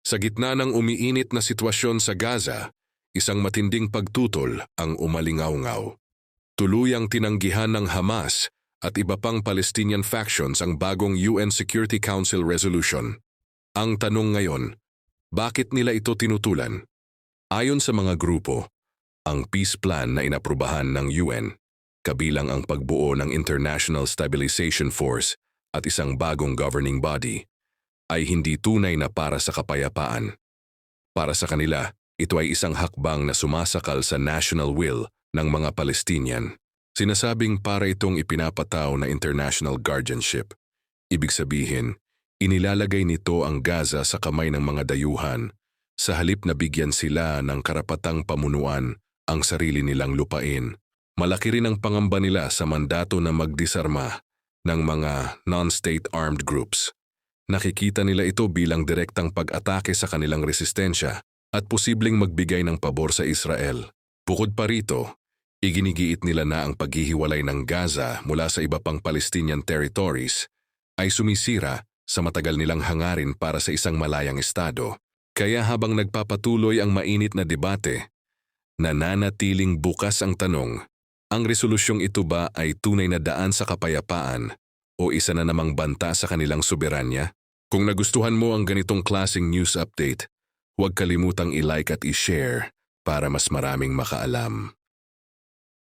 Sa gitna ng umiinit na sitwasyon sa Gaza, isang matinding pagtutol ang umalingaw-ngaw. Tuluyang tinanggihan ng Hamas at iba pang Palestinian factions ang bagong UN Security Council resolution. Ang tanong ngayon, bakit nila ito tinutulan? Ayon sa mga grupo, ang peace plan na inaprubahan ng UN, kabilang ang pagbuo ng International Stabilization Force at isang bagong governing body, ay hindi tunay na para sa kapayapaan. Para sa kanila, ito ay isang hakbang na sumasakal sa national will ng mga Palestinian. Sinasabing para itong ipinapataw na international guardianship. Ibig sabihin, inilalagay nito ang Gaza sa kamay ng mga dayuhan sa halip na bigyan sila ng karapatang pamunuan ang sarili nilang lupain. Malaki rin ang pangamba nila sa mandato na magdisarma ng mga non-state armed groups. Nakikita nila ito bilang direktang pag-atake sa kanilang resistensya at posibleng magbigay ng pabor sa Israel. Bukod pa rito, iginigiit nila na ang paghihiwalay ng Gaza mula sa iba pang Palestinian territories ay sumisira sa matagal nilang hangarin para sa isang malayang estado. Kaya habang nagpapatuloy ang mainit na debate, nananatiling bukas ang tanong, ang resolusyong ito ba ay tunay na daan sa kapayapaan o isa na namang banta sa kanilang soberanya? Kung nagustuhan mo ang ganitong klaseng news update, huwag kalimutang i-like at i-share para mas maraming makaalam.